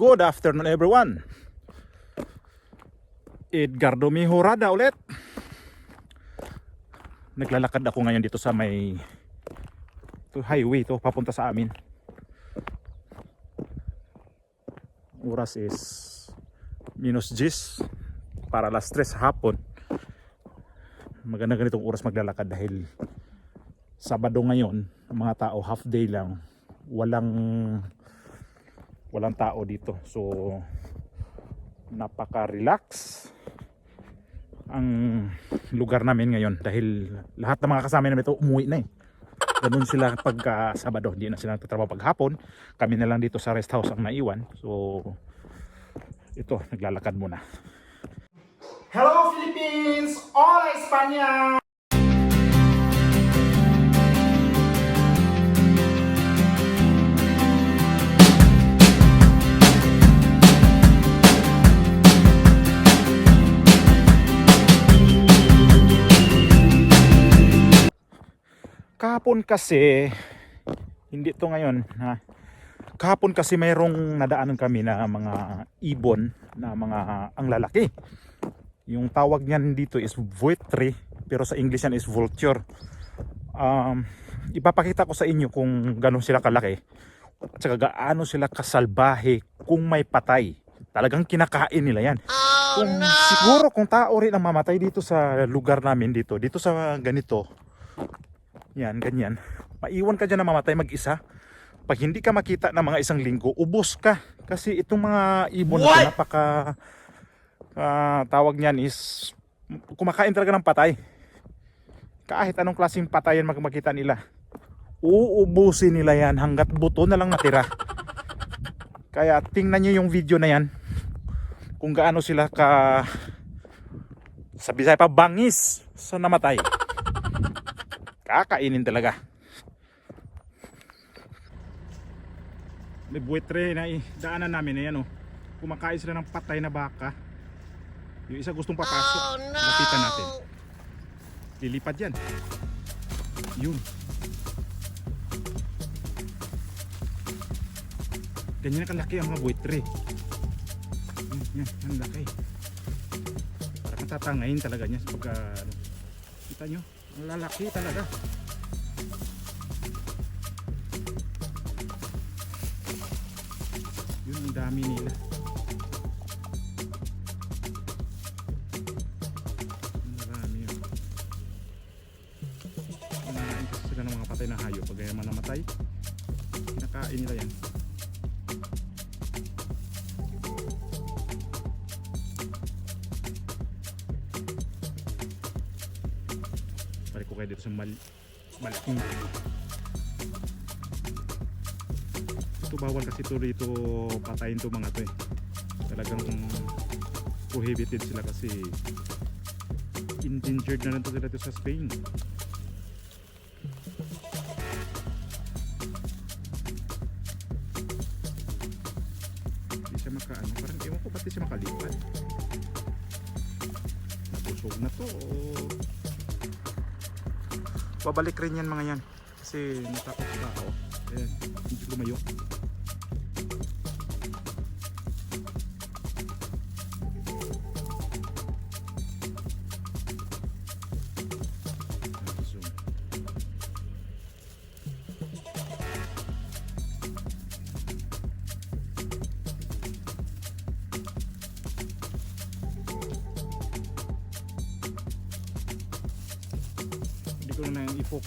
Good afternoon everyone. Edgardo Mihorada ulit. Naglalakad ako ngayon dito sa may to highway to papunta sa amin. Oras is minus 10 para alas 3 hapon. Maganda ganitong oras maglalakad dahil Sabado ngayon, mga tao half day lang. Walang walang tao dito. So napaka-relax ang lugar namin ngayon dahil lahat ng mga kasama namin ito umuwi na eh. Ganun sila pagka Sabado, hindi na sila nagtatrabaho pag hapon. Kami na lang dito sa rest house ang naiwan. So ito, naglalakad muna. Hello Philippines! Hola España! Kahapon kasi hindi to ngayon ha. Kahapon kasi mayroong nadaanan kami na mga ibon na mga ang lalaki. Yung tawag niyan dito is vuitre pero sa English yan is vulture. Um, ipapakita ko sa inyo kung gano'n sila kalaki at saka gaano sila kasalbahe kung may patay. Talagang kinakain nila yan. kung siguro kung tao rin ang mamatay dito sa lugar namin dito, dito sa ganito, yan, ganyan. Maiwan ka dyan na mamatay mag-isa. Pag hindi ka makita ng mga isang linggo, ubos ka. Kasi itong mga ibon na napaka ah, tawag niyan is kumakain talaga ng patay. Kahit anong klaseng patayan mag makita nila. Uubusin nila yan hanggat buto na lang natira. Kaya tingnan nyo yung video na yan. Kung gaano sila ka sa Bisaya pa bangis sa namatay kakainin talaga. May buwitre na daanan namin na yan oh. Kumakain sila ng patay na baka. Yung isa gustong papasok. Lapitan natin. Lilipad yan. Yun. Ganyan na kalaki ang mga buwitre. Yan, yan, yan laki. Parang tatangayin talaga niya pagka... ano. Kita nyo? Lalaki talaga. Yun ang dami nila. Balik ko kayo dito sa mal malaking ito bawal kasi ito dito patayin to mga to eh. Talagang prohibited sila kasi endangered na lang to sila dito sa Spain babalik rin yan mga yan. Kasi natakot sa tao ayan hindi lumayo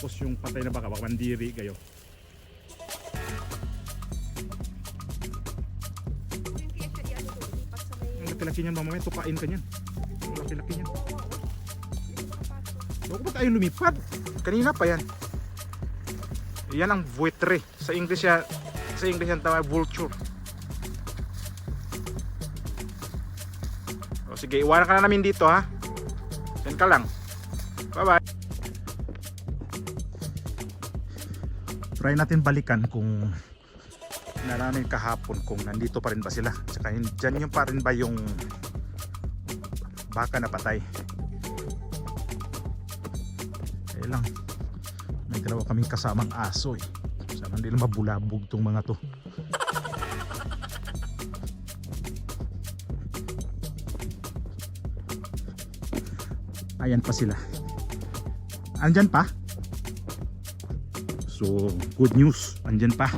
i-focus yung patay na baka baka mandiri kayo ang laki-laki niyan mamamaya tukain ka niyan ang laki-laki niyan Huwag ba tayo lumipad? Kanina pa yan. Yan ang buitre. Sa English yan, sa English yan tawag vulture. O sige, iwanan ka na namin dito ha. Yan ka lang. try natin balikan kung na kahapon kung nandito pa rin ba sila. Tsaka yun, dyan yung pa rin ba yung baka na patay. Ayun lang. May dalawa kaming kasamang aso eh. Sana hindi lang mabulabog tong mga to. Ayan pa sila. Andyan pa? So, good news. Andyan pa.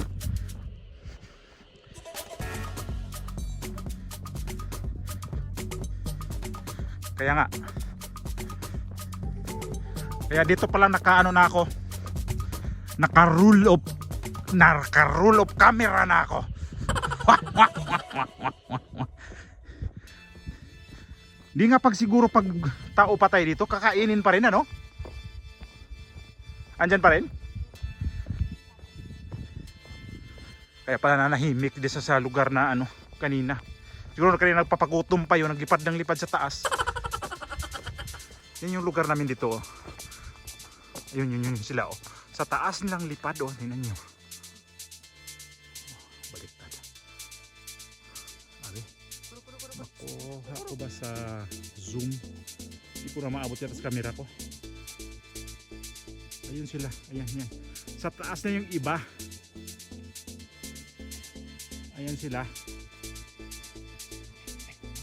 Kaya nga. Kaya dito pala nakaano na ako. Naka-rule of naka-rule of camera na ako. Di nga pag siguro pag tao patay dito, kakainin pa rin ano? Andyan pa rin? Kaya pala nanahimik di sa, sa lugar na ano, kanina. Siguro kanina nagpapagutom pa yun, naglipad ng lipad sa taas. Yan yung lugar namin dito. oh. Ayun, yun, yun sila oh. Sa taas nilang lipad oh, tingnan nyo. Oh, baliktad. Abi. Makuha ko ba sa zoom? Hindi ko na maabot yan sa camera ko. Ayun sila. Ayan, yan. Sa taas na yung iba. Ayan sila.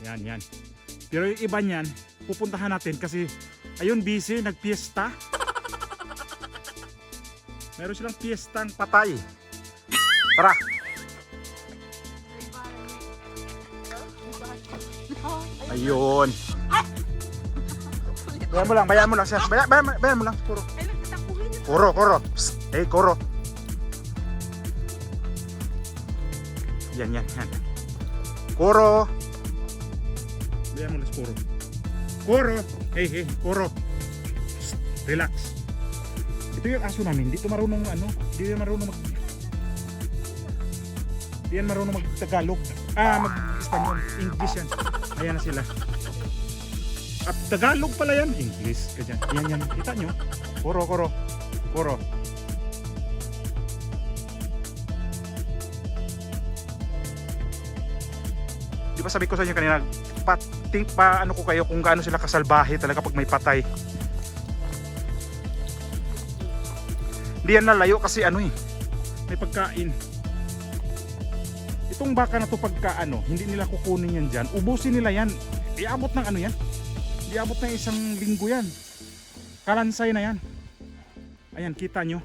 Yan, yan. Pero yung iba niyan, pupuntahan natin kasi ayun busy, nagpiesta. Meron silang piyestang patay. Tara! Ayun. Bayan mo lang, bayan mo lang siya. Bayan, bayan, bayan mo lang. Kuro. Kuro, kuro. Psst. Eh, kuro. Yan, yan, yan. Kuro. Bayan mo lang kuro. Kuro. Hey, hey, kuro. Psst. Relax. Ito yung aso namin. Dito marunong ano. Di yan marunong mag... Yan marunong mag-Tagalog. Ah, mag-Espanyol. English yan. Ayan na sila. At Tagalog pala yan. English ka dyan. Yan yan. Kita nyo? Kuro, kuro. Kuro. Sabi ko sa inyo kanina, pa, think pa ano ko kayo kung gaano sila kasalbahe talaga pag may patay. Hindi yan nalayo kasi ano eh, may pagkain. Itong baka na to pagka ano, hindi nila kukunin yan dyan, ubusin nila yan. Iabot ng ano yan? Iabot ng isang linggo yan. Kalansay na yan. Ayan, kita nyo.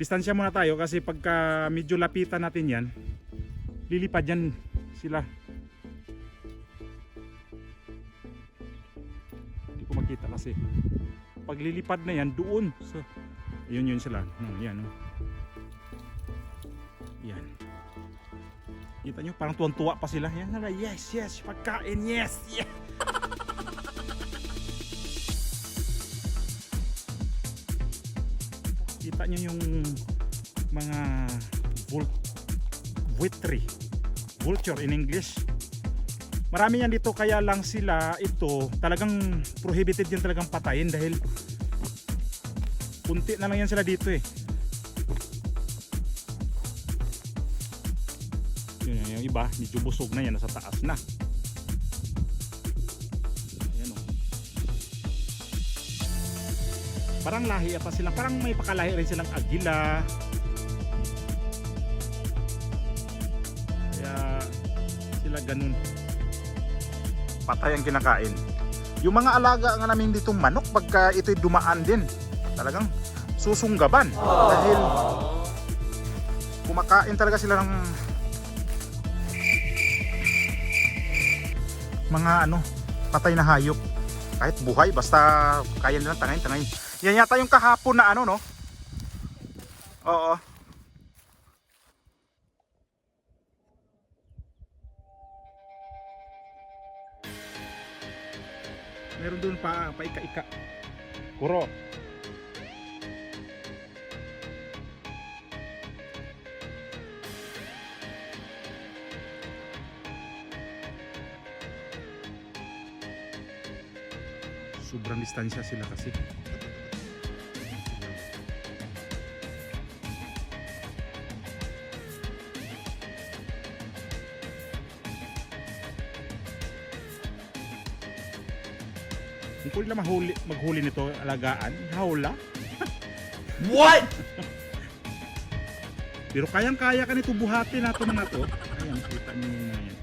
Distansya muna tayo kasi pagka medyo lapitan natin yan, lilipad yan sila. Ko makita kasi pag lilipad na yan doon sa yun yun sila. Hmm, yan. Oh. Yan. Kita nyo, parang tuwan-tuwa pa sila. Yan na, yes, yes, pagkain, yes, yes. Kita nyo yung mga vul vulture. Vulture in English. Marami yan dito kaya lang sila ito talagang prohibited yan talagang patayin dahil punti na lang yan sila dito eh. Yun, yun, yung iba, medyo busog na yan, nasa taas na. Ayan o. Parang lahi ata sila, parang may pakalahi rin silang agila. Kaya sila ganun. Patay ang kinakain. Yung mga alaga nga namin ditong manok, pagka ito'y dumaan din, talagang susunggaban. Dahil kumakain talaga sila ng mga ano, patay na hayop. Kahit buhay, basta kaya nilang tangayin, tangayin. Yan yata yung kahapon na ano, no? Oo. Meron doon pa, pa ika-ika. Kuro. sobrang distansya sila kasi pwede na mahuli, maghuli nito alagaan hawla What? pero kayang kaya ka nito buhatin nato mga to ayan kita niyo mga yan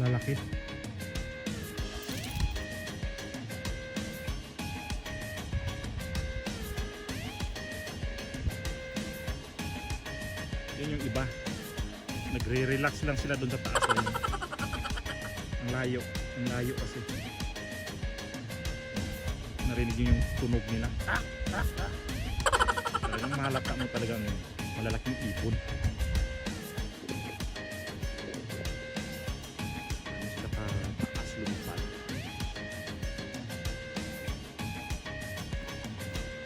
Lalaki. Yan yung iba. Nagre-relax lang sila doon sa taas. Ayun. Layo. Ang layo kasi. Narinig yun yung tunog nila. Talagang mahalata mo talagang malalaking ibon. Ano.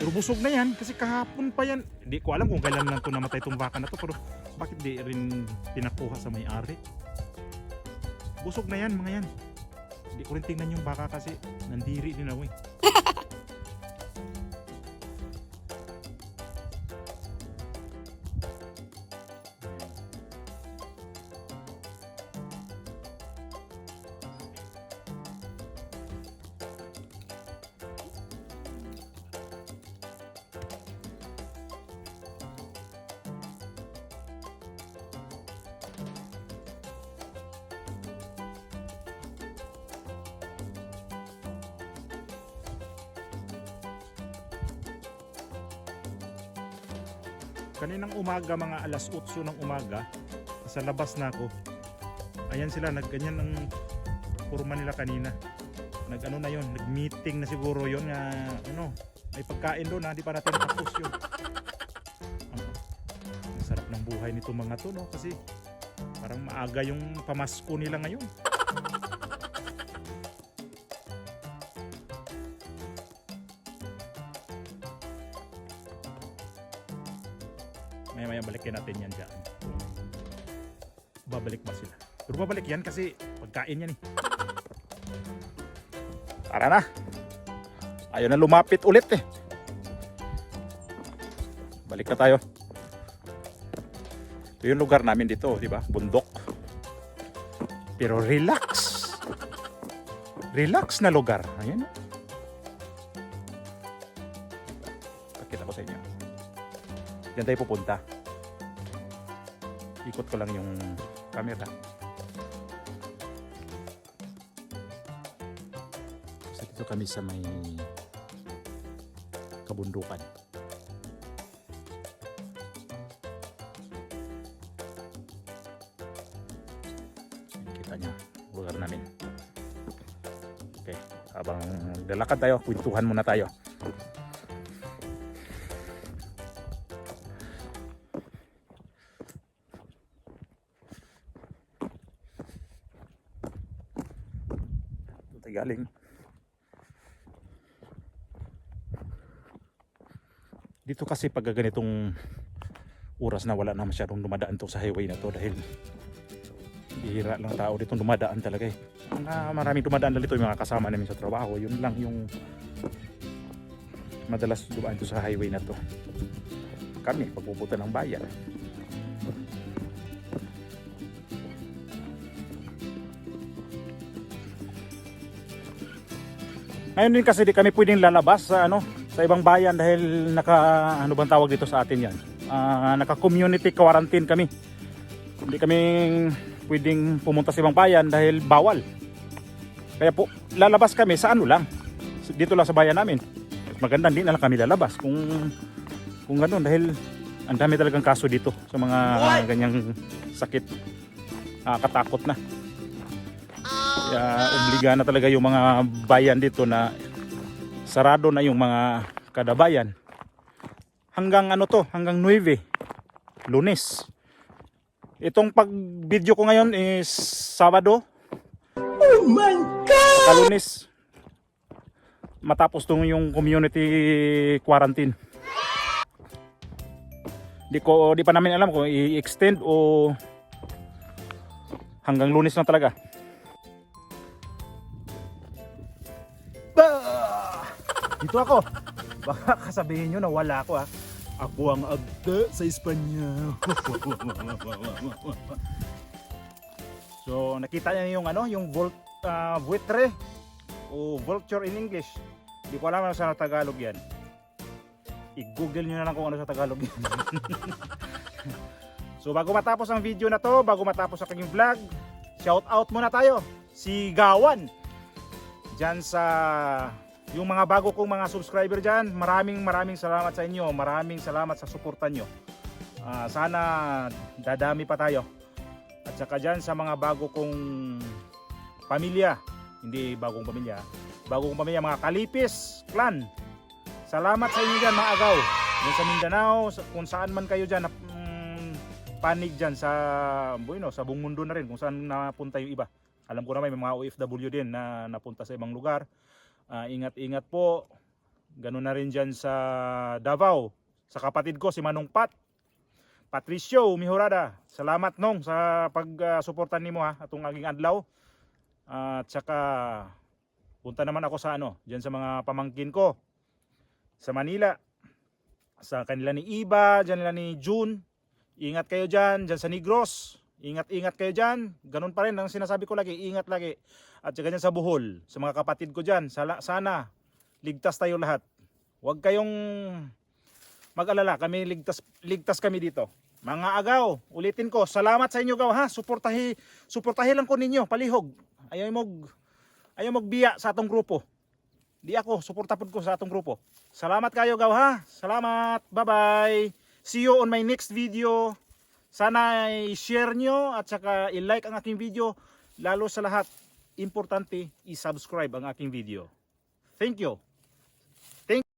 Pero busog na yan kasi kahapon pa yan. Hindi ko alam kung kailan lang to namatay itong baka na to pero bakit di rin pinakuha sa may-ari? Busog na yan mga yan. Hindi ko rin tingnan yung baka kasi nandiri din ako eh. Kaninang umaga, mga alas 8 ng umaga, sa labas na ako. Ayan sila, nagganyan ng kurma nila kanina. Nag-ano na yon, nag-meeting na siguro yon nga ano, may pagkain doon, ha? di pa natin tapos yun. Ang, ang sarap ng buhay nito mga to, no? Kasi parang maaga yung pamasko nila ngayon. Maya maya balikin natin yan dyan. Babalik ba sila. Pero babalik yan kasi pagkain yan eh. Tara na. Ayaw na lumapit ulit eh. Balik na tayo. Ito yung lugar namin dito, di ba? Bundok. Pero relax. Relax na lugar. Ayan. Diyan tayo pupunta. Ikot ko lang yung camera. Kasi dito kami sa may kabundukan. Kita niya lugar namin. Okay, habang lalakad tayo, kwentuhan muna tayo. Galing. Dito kasi pag ganitong oras na wala na masyadong dumadaan to sa highway na to dahil bihira lang tao dito dumadaan talaga eh. Mga maraming dumadaan na dito yung mga kasama namin sa trabaho. Yun lang yung madalas dumaan to sa highway na to. Kami, pagpupunta ng bayan. Ngayon din kasi di kami pwedeng lalabas sa ano sa ibang bayan dahil naka ano bang tawag dito sa atin yan. Ah, naka community quarantine kami. Hindi kami pwedeng pumunta sa ibang bayan dahil bawal. Kaya po lalabas kami sa ano lang. Dito lang sa bayan namin. Maganda hindi na lang kami lalabas kung kung gano'n dahil ang dami talagang kaso dito sa mga What? ganyang sakit. Nakakatakot na. Kaya obliga na talaga yung mga bayan dito na sarado na yung mga kadabayan. Hanggang ano to, hanggang 9, lunes. Itong pag video ko ngayon is Sabado. Oh my God! Kalunes. Matapos tong yung community quarantine. Di ko di pa namin alam kung i-extend o hanggang lunes na talaga. Dito ako. Baka kasabihin nyo na wala ako ha. Ako ang agda sa Espanya. so nakita niyo yung ano, yung volt, uh, buitre o vulture in English. Di ko alam sa Tagalog yan. I-google nyo na lang kung ano sa Tagalog yan. so bago matapos ang video na to, bago matapos ang aking vlog, shout out muna tayo. Si Gawan. Diyan sa yung mga bago kong mga subscriber diyan, maraming maraming salamat sa inyo. Maraming salamat sa suporta nyo. Ah, sana dadami pa tayo. At saka dyan sa mga bago kong pamilya, hindi bagong pamilya, bago kong pamilya, mga Kalipis clan. Salamat sa inyo dyan mga agaw. Yan sa Mindanao, kung saan man kayo dyan, mm, panig dyan sa, bueno, sa buong mundo na rin, kung saan napunta yung iba. Alam ko na may mga OFW din na napunta sa ibang lugar. Ah, ingat-ingat po. Ganun na rin dyan sa Davao. Sa kapatid ko, si Manong Pat. Patricio Mihurada. Salamat nong sa pag-suportan nimo ha atong aging adlaw. At saka punta naman ako sa ano, diyan sa mga pamangkin ko sa Manila. Sa kanila ni Iba, diyan nila ni June. Ingat kayo diyan, diyan sa Negros. Ingat-ingat kayo diyan. Ganun pa rin ang sinasabi ko lagi, ingat lagi. At diyan sa Bohol, sa mga kapatid ko sala- sana ligtas tayo lahat. Huwag kayong mag-alala, kami ligtas ligtas kami dito. Mga agaw, ulitin ko, salamat sa inyo gaw ha. Suportahi suportahi lang ko ninyo, palihog. Ayaw mo ayaw magbiya sa atong grupo. Di ako, suporta pod ko sa atong grupo. Salamat kayo gaw ha. Salamat. Bye-bye. See you on my next video. Sana i-share nyo at saka i-like ang aking video. Lalo sa lahat, importante i-subscribe ang aking video. Thank you.